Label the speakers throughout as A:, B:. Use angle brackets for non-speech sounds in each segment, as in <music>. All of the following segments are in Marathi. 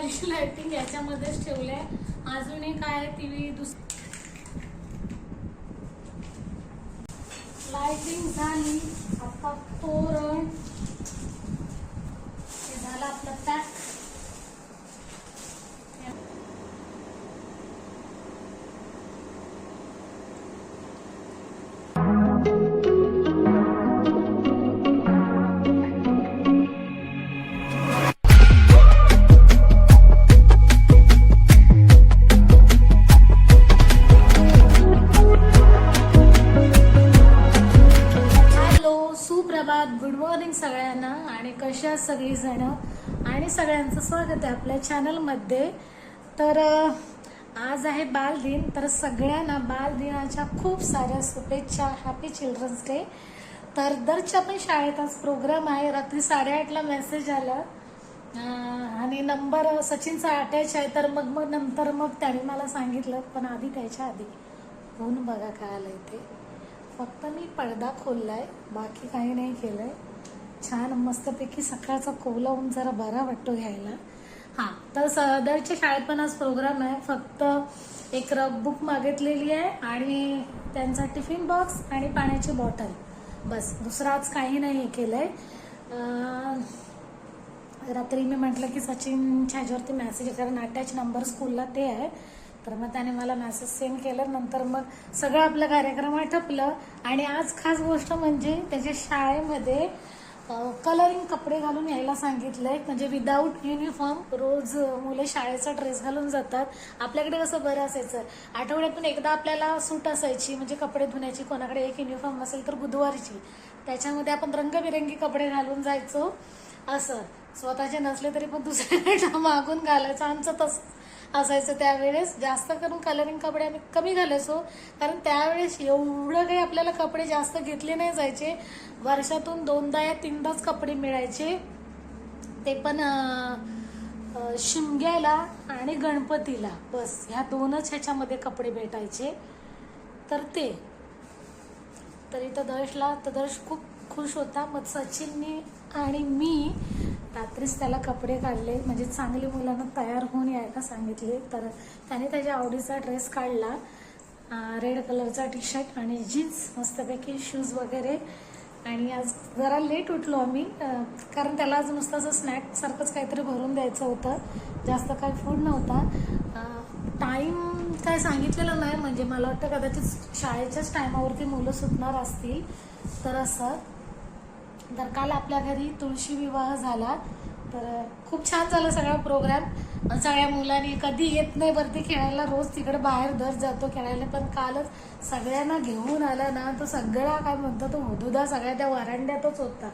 A: माझी लाइटिंग याच्यामध्येच ठेवले अजून एक आहे टी व्ही दुस लाइटिंग झाली. आता तोरण. हे झालं आपलं पॅक. मॉर्निंग सगळ्यांना आणि कशा सगळीजणं आणि सगळ्यांचं स्वागत आहे आपल्या चॅनलमध्ये तर आज आहे बालदिन तर सगळ्यांना बालदिनाच्या खूप साऱ्या शुभेच्छा. हॅपी चिल्ड्रन्स डे तर दरच्या पण शाळेत आज प्रोग्राम आहे. रात्री साडेआठला मेसेज आला. आणि नंबर सचिनचा अटॅच आहे. तर मग मग नंतर मग त्याने मला सांगितलं पण आधी त्याच्या आधी. होऊन बघा काय आलं ते. फक्त मी पडदा खोललाय बाकी काही नाही केलंय. छान मस्तपैकी सकाळचा कोवला ऊन जरा बरा वाटतो घ्यायला. हा. तर सदरच्या शाळेत पण आज प्रोग्राम आहे. फक्त एक रफ बुक मागितलेली आहे आणि त्यांचा टिफिन बॉक्स आणि पाण्याची बॉटल बस दुसरं आज काही नाही केलंय. अं, रात्री मी म्हटलं की सचिनच्या ह्याच्यावरती मेसेज आहे कारण अटॅच नंबर स्कूलला ते आहे. तर मग त्याने मला मेसेज सेंड केलं. नंतर मग सगळं आपलं कार्यक्रम आटपलं. आणि आज खास गोष्ट म्हणजे त्याच्या शाळेमध्ये कलरिंग कपडे घालून यायला सांगितलंय. म्हणजे विदाऊट युनिफॉर्म रोज मुले मुलं शाळेचा ड्रेस घालून जातात. आपल्याकडे कसं बरं असायचं? आठवड्यातून एकदा आपल्याला सूट असायची म्हणजे कपडे धुण्याची कोणाकडे एक युनिफॉर्म असेल तर बुधवारची. त्याच्यामध्ये आपण रंगबिरंगी कपडे घालून जायचो. असं. स्वतःचे नसले तरी पण दुसऱ्याकडे मागून घालायचं. आमचं तसं. असायचं त्यावेळेस. जास्त करून कलरिंग कपडे आम्ही कमी घालायचो. कारण त्यावेळेस एवढं काही आपल्याला कपडे जास्त घेतले नाही जायचे. वर्षातून दोनदा या तीनदाच कपडे मिळायचे. ते पण शिमग्याला आणि गणपतीला. बस ह्या दोनच ह्याच्यामध्ये कपडे भेटायचे. तर ते. तर इथं दर्शला तर दर्श खूप खुश होता. मग सचिननी आणि मी रात्रीच त्याला कपडे काढले. म्हणजे चांगली मुलांना तयार होऊन यायला सांगितले. तर त्याने त्याच्या आवडीचा ड्रेस काढला. रेड कलरचा टी शर्ट आणि जीन्स मस्तपैकी शूज वगैरे. आणि आज जरा लेट उठलो आम्ही. कारण त्याला आज नुसतं असं काहीतरी भरून द्यायचं होतं. जास्त काही फूड नव्हता. टाईम काय सांगितलेलं नाही. म्हणजे मला वाटतं कदाचित शाळेच्याच टायमावरती मुलं सुटणार असतील. तर असं. तर काल आपल्या घरी तुळशी विवाह झाला. तर खूप छान झालं सगळा प्रोग्राम सगळ्या मुलांनी कधी येत नाही वरती खेळायला रोज तिकडे बाहेर दर जातो खेळायला. पण कालच सगळ्यांना घेऊन आला ना तो सगळा काय म्हणतो तो हुदुदा सगळ्या त्या वरांड्यातच होता.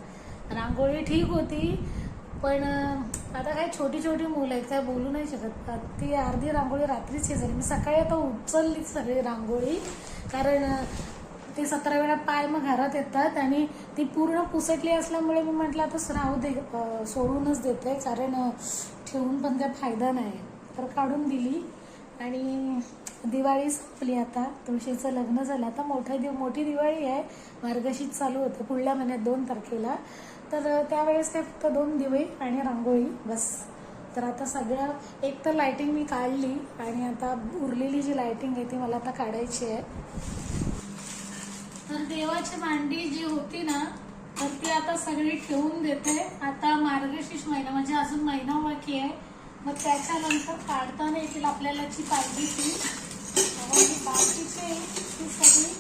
A: रांगोळी ठीक होती पण आता काय छोटी छोटी मुलं आहेत काय बोलू नाही शकत. ती अर्धी रांगोळी रात्रीच शिजली मी सकाळी आता उचललीच सगळी रांगोळी. कारण ते सतरा वेळा पाय मग घरात येतात आणि ती पूर्ण पुसटली असल्यामुळे मी म्हटलं आता राहू दे सोडूनच देते कारण ठेवून पण काय फायदा नाही. तर काढून दिली आणि दिवाळी संपली आता. तुळशीचं लग्न झालं. आता मोठं दिव मोठी दिवाळी आहे. मार्गशीत चालू होतं पुढल्या महिन्यात दोन तारखेला. तर त्यावेळेस काय फक्त दोन दिवे आणि रांगोळी बस. तर आता सगळं एक तर लायटिंग मी काढली आणि आता उरलेली जी लायटिंग आहे ती मला आता काढायची आहे. तर देवाची भांडी जी होती ना तर ती आता सगळी ठेवून देते. आता मार्गशीर्ष महिना म्हणजे अजून महिना बाकी आहे. मग त्याच्यानंतर काढताना येतील आपल्याला जी पाहिजे ती. बाकीचे ती सगळी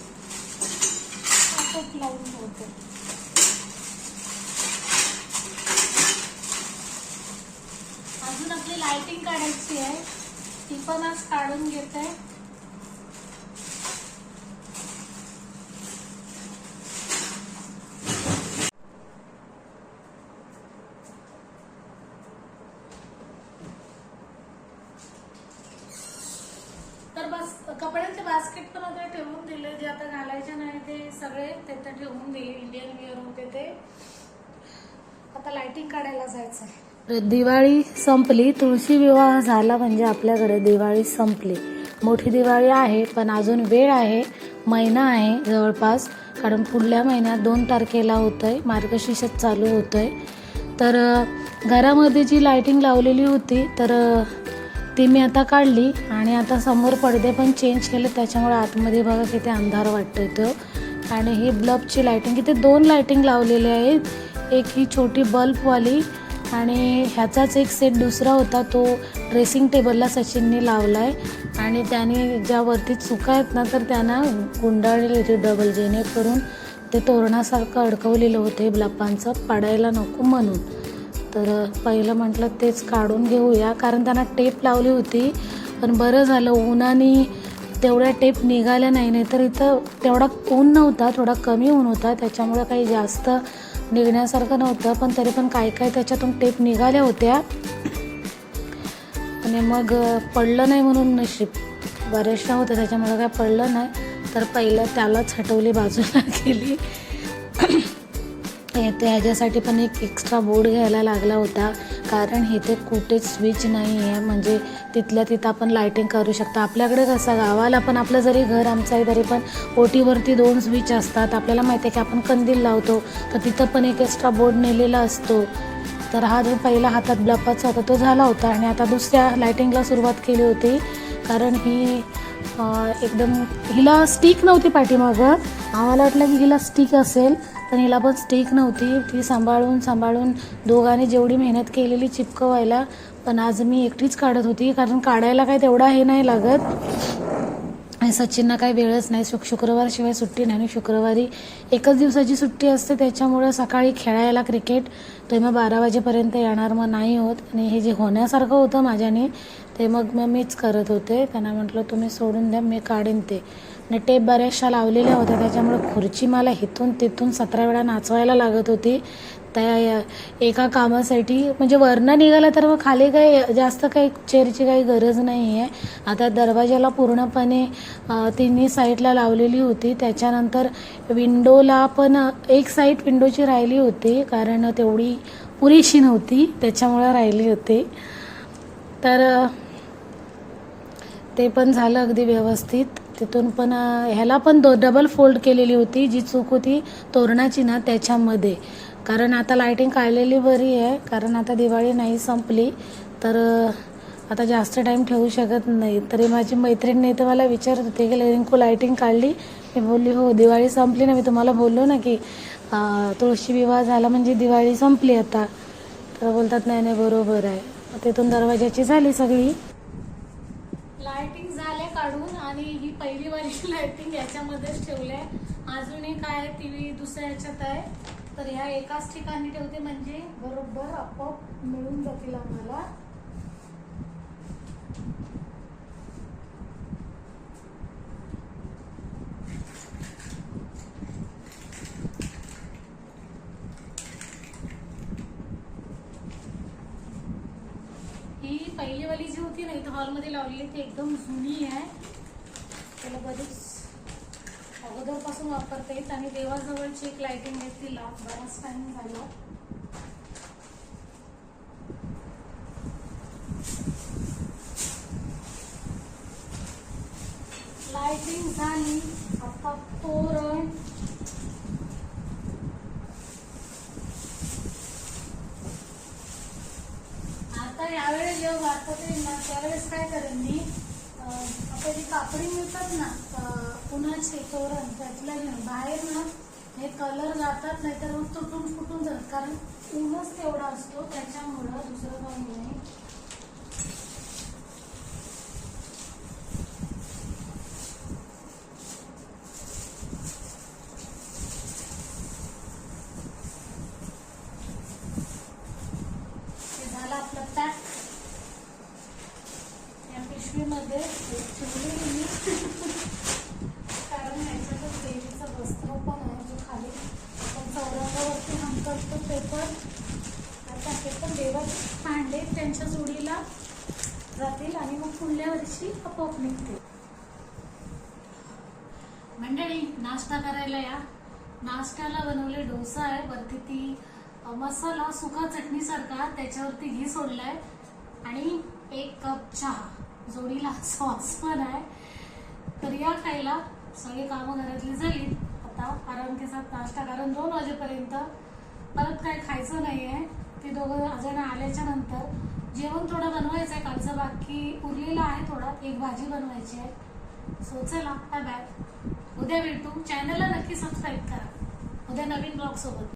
A: आटोप लावून ठेवते. अजून आपली लाइटिंग काढायची आहे. ती पण आज काढून घेते तर बस कपड्यांचे बास्केट पण आता ठेवून दिले जे आता घालायचे नाही ते सगळे ते तर ठेवून दिले इंडियन वेअर होते ते. आता लाइटिंग काढायला जायचं दिवाळी संपली. तुळशी विवाह झाला म्हणजे आपल्याकडे दिवाळी संपली. मोठी दिवाळी आहे पण अजून वेळ आहे महिना आहे जवळपास. कारण पुढल्या महिन्यात दोन तारखेला होतं आहे मार्गशीर्षात चालू होतं आहे तर घरामध्ये जी लायटिंग लावलेली होती तर ती मी आता काढली आणि आता समोर पडदे पण चेंज केले त्याच्यामुळे आतमध्ये बघा किती अंधार वाटतो इथं आणि ही बल्बची लायटिंग इथे दोन लायटिंग लावलेले आहेत. एक ही छोटी बल्बवाली आणि ह्याचाच एक सेट दुसरा होता तो ड्रेसिंग टेबलला सचिनने लावला आहे आणि त्याने ज्या वरती चुका आहेत ना तर त्यांना गुंडाळलेली होती डबल जेणेकरून. ते तोरणासारखं अडकवलेलं होते ब्लपांचं पडायला नको म्हणून. तर पहिलं म्हटलं तेच काढून घेऊया. कारण त्यांना टेप लावली होती. पण बरं झालं उन्हाने तेवढ्या टेप निघाल्या नाही. नाही तर इथं तेवढा ऊन नव्हता थोडा कमी ऊन होता. त्याच्यामुळं काही जास्त निघण्यासारखं नव्हतं. पण तरी पण काय काय त्याच्यातून टेप निघाल्या होत्या. आणि मग पडलं नाही म्हणून नशीब. बऱ्याचशा होत्या त्याच्यामुळं काय पडलं नाही. तर पहिलं त्यालाच हटवली बाजूला <laughs> केली. ते ह्याच्यासाठी पण एक एक्स्ट्रा बोर्ड घ्यायला लागला होता. कारण इथे कुठेच स्विच नाही आहे म्हणजे तिथल्या तिथं आपण लायटिंग करू शकतो. आपल्याकडे कसं गावाला पण आपलं जरी घर आमचं आहे तरी पण ओटीवरती दोन स्विच असतात. आपल्याला माहिती आहे की आपण कंदील लावतो. तर तिथं पण एक एक्स्ट्रा बोर्ड नेलेला असतो. तर हा जो पहिला हातात ब्लपाचा होता तो झाला होता. आणि आता दुसऱ्या लायटिंगला सुरुवात केली होती. कारण ही एकदम हिला स्टिक नव्हती पाठीमागं. आम्हाला वाटलं की हिला स्टिक असेल पण हिला पण स्टिक नव्हती. ती सांभाळून सांभाळून दोघांनी जेवढी मेहनत केलेली चिपकवायला पण आज मी एकटीच काढत होती कारण काढायला काय तेवढा हे नाही लागत. आणि सचिनना काही वेळच नाही. शुक शुक्रवारशिवाय सुट्टी नाही. आणि शुक्रवारी एकच दिवसाची सुट्टी असते त्याच्यामुळं सकाळी खेळायला क्रिकेट तेव्हा मग बारा वाजेपर्यंत येणार मग नाही होत. आणि हे जे होण्यासारखं होतं माझ्याने ते मग मग मीच करत होते. त्यांना म्हटलं तुम्ही सोडून द्या मी काढीन ते. आणि टेप बऱ्याचशा लावलेल्या होत्या. त्याच्यामुळे खुर्ची मला हिथून तिथून सतरा वेळा नाचवायला लागत होती. त्या एका कामासाठी म्हणजे वरनं निघालं तर मग खाली काही जास्त काही चेअरची काही गरज नाही आहे आता दरवाजाला पूर्णपणे तिन्ही साईडला लावलेली होती. त्याच्यानंतर विंडोला पण एक साईड विंडोची राहिली होती. कारण तेवढी पुरेशी नव्हती. त्याच्यामुळं राहिली होती. तर ते पण झालं अगदी व्यवस्थित. तिथून पण ह्याला पण दो डबल फोल्ड केलेली होती जी चूक होती तोरणाची ना त्याच्यामध्ये. कारण आता लायटिंग काढलेली बरी आहे कारण आता दिवाळी नाही संपली. तर आता जास्त टाईम ठेवू शकत नाही. तरी माझी मैत्रीण नाही तर मला विचारत होते की रिंकू लायटिंग काढली? मी बोलली हो दिवाळी संपली ना. मी तुम्हाला बोललो ना की तुळशी विवाह झाला म्हणजे दिवाळी संपली आता. तर बोलतात नाही नाही बरोबर आहे. तिथून दरवाजाची झाली सगळी. लाइटिंग झाले काढून आणि ही पहिली वाली <laughs> लाइटिंग याच्यामध्येच ठेवले अजूनही काय आहे टी व्ही दुसऱ्या याच्यात आहे. तर ह्या एकाच ठिकाणी ठेवते म्हणजे बरोबर आपोआप मिळून जातील आम्हाला ही पहिली वाली जी होती ना इथं हॉलमध्ये लावलेली ती एकदम जुनी आहे. त्याला बरीच अगोदरपासून वापरता येत आणि देवाजवळची एक लाइटिंग आहे ती लाव बराच टाइम झाला. लाइटिंग झाली. आता तोरण. आता यावेळेस जेव्हा भारतात येईल ना त्यावेळेस काय करेन मी? आता जी कापडी मिळतात ना अं, उन्हाचे तोरण त्यातल्या घेऊन बाहेर ना हे कलर जातात नाहीतर मग तुटून फुटून जातात. कारण ऊनच तेवढा असतो त्याच्यामुळं दुसरं काही नाही हे झालं आपलं पॅक या मध्ये <laughs> कारण ह्याच्यातच देवीचं वस्त्र पण आहे जो खाली आपण चौरंगावरती नंतर ते पण आता हे पण देवाचे भांडे त्यांच्या जोडीला जातील आणि मग पुढल्या वर्षी आपोआप निघतील. मंडळी नाश्ता करायला या. नाश्त्याला बनवले डोसा आहे वरती ती मसाला सुका चटणीसारखा त्याच्यावरती घी सोडलाय आणि एक कप चहा. जोडीला सॉस पण आहे तर या खायला सगळी कामं घरातली झाली. आता आराम केसात नाश्ता कारण दोन वाजेपर्यंत परत काय खायचं नाही आहे ते दोघं जण आल्याच्यानंतर जेवण थोडं बनवायचं आहे कालचं बाकी उरलेलं आहे थोडा. एक भाजी बनवायची आहे. सो चला बाय बाय उद्या भेटू. चॅनलला नक्की सबस्क्राईब करा. उद्या नवीन ब्लॉग सोबत.